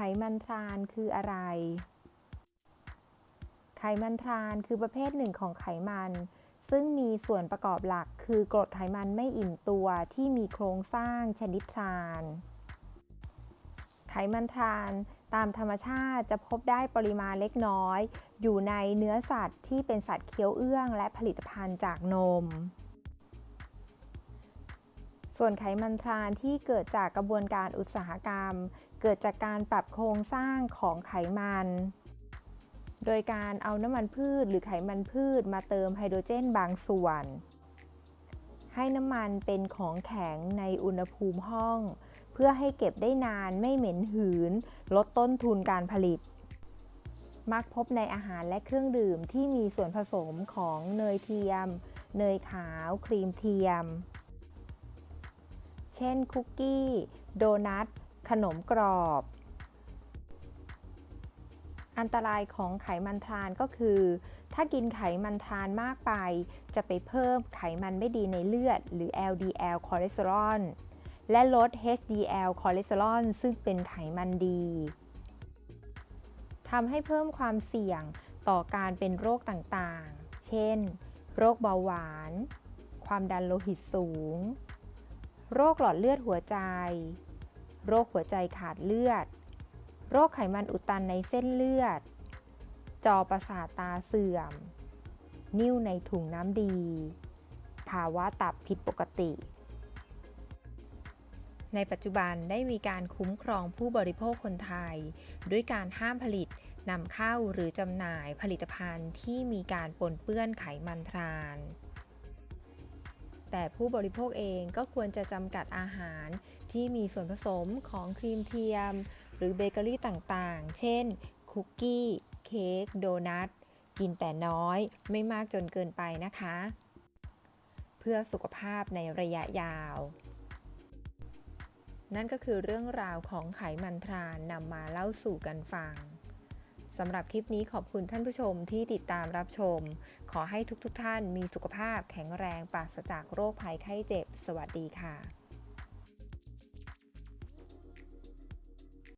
ไขมันทรานคืออะไร ไขมันทรานคือประเภทหนึ่งของไขมัน ซึ่งมีส่วนประกอบหลักคือกรดไขมันไม่อิ่มตัวที่มีโครงสร้างชนิดทราน ไขมันทรานตามธรรมชาติจะพบได้ปริมาณเล็กน้อย อยู่ในเนื้อสัตว์ที่เป็นสัตว์เคี้ยวเอื้อง และผลิตภัณฑ์จากนม ส่วนไขมันทรานที่เกิดจากกระบวนการอุตสาหกรรม เกิดจากการปรับโครงสร้างของไขมัน โดยการเอาน้ำมันพืชหรือไขมันพืชมาเติมไฮโดรเจนบางส่วน ให้น้ำมันเป็นของแข็งในอุณหภูมิห้อง เพื่อให้เก็บได้นานไม่เหม็นหืน ลดต้นทุนการผลิต มักพบในอาหารและเครื่องดื่มที่มีส่วนผสมของเนยเทียม เนยขาว ครีมเทียม เช่นคุกกี้ โดนัท ขนมกรอบ อันตรายของไขมันทรานก็คือ ถ้ากินไขมันทรานมากไป จะไปเพิ่มไขมันไม่ดีในเลือด หรือ LDL คอเลสเตอรอลและลด HDL คอเลสเตอรอลซึ่งเป็นไขมันดีทำให้เพิ่มความเสี่ยงต่อการเป็นโรคต่างๆ เช่น โรคเบาหวาน ความดันโลหิตสูง โรคหลอดเลือดหัวใจ โรคหัวใจขาดเลือด โรคไขมันอุดตันในเส้นเลือด จอประสาทตาเสื่อม นิ่วในถุงน้ำดี ภาวะตับผิดปกติ ในปัจจุบันได้มีการคุ้มครองผู้บริโภคคนไทย ด้วยการห้ามผลิตนำเข้าหรือจำหน่ายผลิตภัณฑ์ที่มีการปนเปื้อนไขมันทราน แต่ผู้บริโภคเองก็ควรจะจำกัดอาหาร ที่มีส่วนผสมของครีมเทียม หรือเบเกอรี่ต่างๆ เช่น คุกกี้ เค้ก โดนัท กินแต่น้อย ไม่มากจนเกินไปนะคะ เพื่อสุขภาพในระยะยาว นั่นก็คือเรื่องราวของไขมันทรานนำมาเล่าสู่กันฟัง สำหรับคลิปนี้ขอบคุณท่านผู้ชมที่ติดตามรับชม ขอให้ทุกๆทท่านมีสุขภาพแข็งแรงปราศจากโรคภัยไข้เจ็บ สวัสดีค่ะ